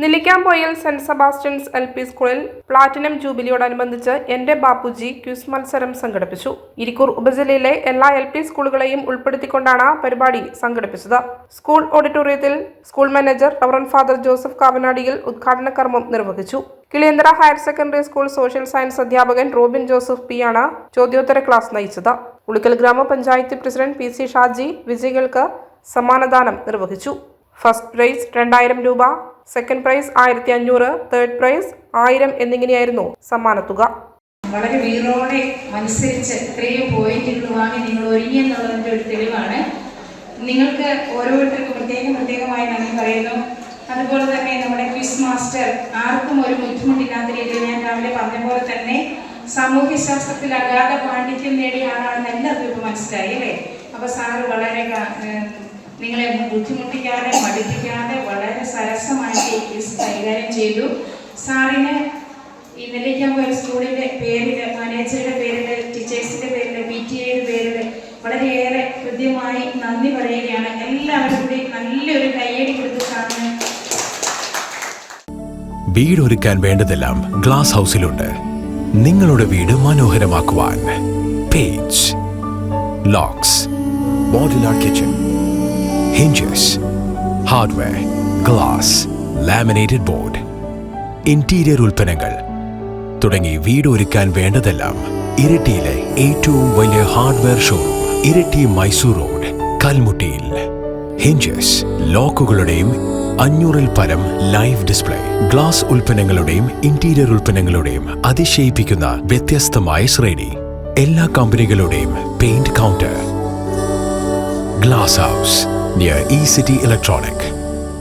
Nellikkampoyil saint Sebastian's L P സ്കൂളിൽ platinum ജൂബിലിയോടനുബന്ധിച്ച് എന്റെ ബാപ്പുജി ക്യൂസ് മത്സരം സംഘടിപ്പിച്ചു. ഇരിക്കൂർ ഉപജില്ലയിലെ എല്ലാ എൽ പി സ്കൂളുകളെയും ഉൾപ്പെടുത്തിക്കൊണ്ടാണ് പരിപാടി സംഘടിപ്പിച്ചത്. സ്കൂൾ ഓഡിറ്റോറിയത്തിൽ school manager reverend father Joseph കാവനാടിയിൽ ഉദ്ഘാടന കർമ്മം നിർവഹിച്ചു. Kiliyanthra higher secondary school social science അധ്യാപകൻ റോബിൻ ജോസഫ് പി ആണ് ചോദ്യോത്തര ക്ലാസ് നയിച്ചത്. ഉളിക്കൽ ഗ്രാമപഞ്ചായത്ത് പ്രസിഡന്റ് പി സി ഷാജി വിജയികൾക്ക് സമ്മാനദാനം നിർവഹിച്ചു. ഫസ്റ്റ് പ്രൈസ് രണ്ടായിരം രൂപ സെക്കൻഡ് പ്രൈസ് ആയിരത്തി അഞ്ഞൂറ് തേർഡ് പ്രൈസ് ആയിരം എന്നിങ്ങനെയായിരുന്നു സമ്മാനത്തുക വളരെ വീറോടെ മത്സരിച്ച് ഇത്രയും പോയിന്റുകൾ വാങ്ങി നിങ്ങൾ ഒരുങ്ങി എന്നുള്ളതിന്റെ ഒരു തെളിവാണ്. നിങ്ങൾക്ക് ഓരോരുത്തർക്കും പ്രത്യേകം പ്രത്യേകമായി നന്ദി പറയുന്നു. അതുപോലെ തന്നെ നമ്മുടെ ക്വിസ് മാസ്റ്റർ ആർക്കും ഒരു ബുദ്ധിമുട്ടില്ലാത്ത രീതിയിൽ ഞാൻ രാവിലെ പറഞ്ഞ പോലെ തന്നെ സാമൂഹ്യശാസ്ത്രത്തിൽ അഗാധ പാണ്ഡിത്യം നേടിയ ആളാണെന്ന് എല്ലാവർക്കും ഇപ്പോൾ മനസ്സിലായി അല്ലേ? അപ്പോൾ സാറ് വളരെ നിങ്ങളെ ബുദ്ധിമുട്ടിക്കാതെ പഠിപ്പിക്കാതെ വളരെ സരസമായിട്ട് ഈ കേസ് കൈകാര്യം ചെയ്തു. സാറിന് ഈ ഒരു സ്കൂളിന്റെ പേരിൽ മാനേജറുടെ പേരിൽ ടീച്ചേഴ്സിന്റെ പേരിൽ പി ടി എയുടെ പേരിൽ വളരെയേറെ കൃത്യമായി നന്ദി പറയുകയാണ്. എല്ലാവരും കൂടി നല്ലൊരു കയ്യടി വീട് ഒരുക്കാൻ വേണ്ടതെല്ലാം ഗ്ലാസ് ഹൗസിലുണ്ട്. നിങ്ങളുടെ വീട് മനോഹരമാക്കുവാൻ page locks modular kitchen hinges hardware glass laminated board interior ഉൽപ്പന്നങ്ങൾ തുടങ്ങി വീട് ഒരുക്കാൻ വേണ്ടതെല്ലാം ഇരിട്ടിയിലെ ഏറ്റവും വലിയ hardware showroom Iritty Mysore road കൽമുട്ടിയിൽ. Hinges ലോക്കുകളുടെയും അഞ്ഞൂറിൽ പരം ലൈവ് ഡിസ്പ്ലേ ഗ്ലാസ് ഉൽപ്പന്നങ്ങളുടെയും ഇന്റീരിയർ ഉൽപ്പന്നങ്ങളുടെയും അതിശയിപ്പിക്കുന്ന വ്യത്യസ്തമായ ശ്രേണി. എല്ലാ കമ്പനികളുടെയും paint counter glass house near E city electronic